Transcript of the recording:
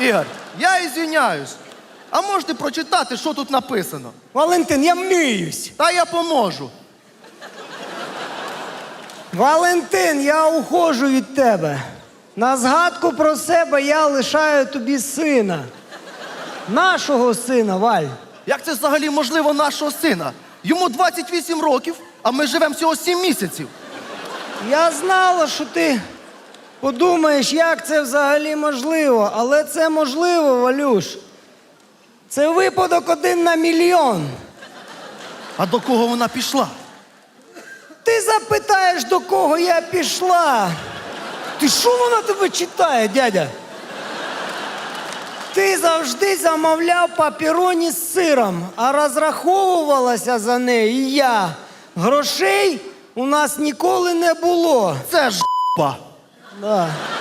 Ігор, я ізвиняюсь. А можете прочитати, що тут написано? Валентин, я миюсь. Та я поможу. Валентин, я ухожу від тебе. На згадку про себе я лишаю тобі сина. Нашого сина, Валь. Як це взагалі можливо нашого сина? Йому 28 років, а ми живемо всього 7 місяців. Я знала, що ти подумаєш, як це взагалі можливо, але це можливо, Валюш. Це випадок один на мільйон. А до кого вона пішла? Ти запитаєш, до кого я пішла. Ти що вона тебе читає, дядя? Ти завжди замовляв папіроні з сиром, а розраховувалася за неї я. Грошей у нас ніколи не було. Це ж 那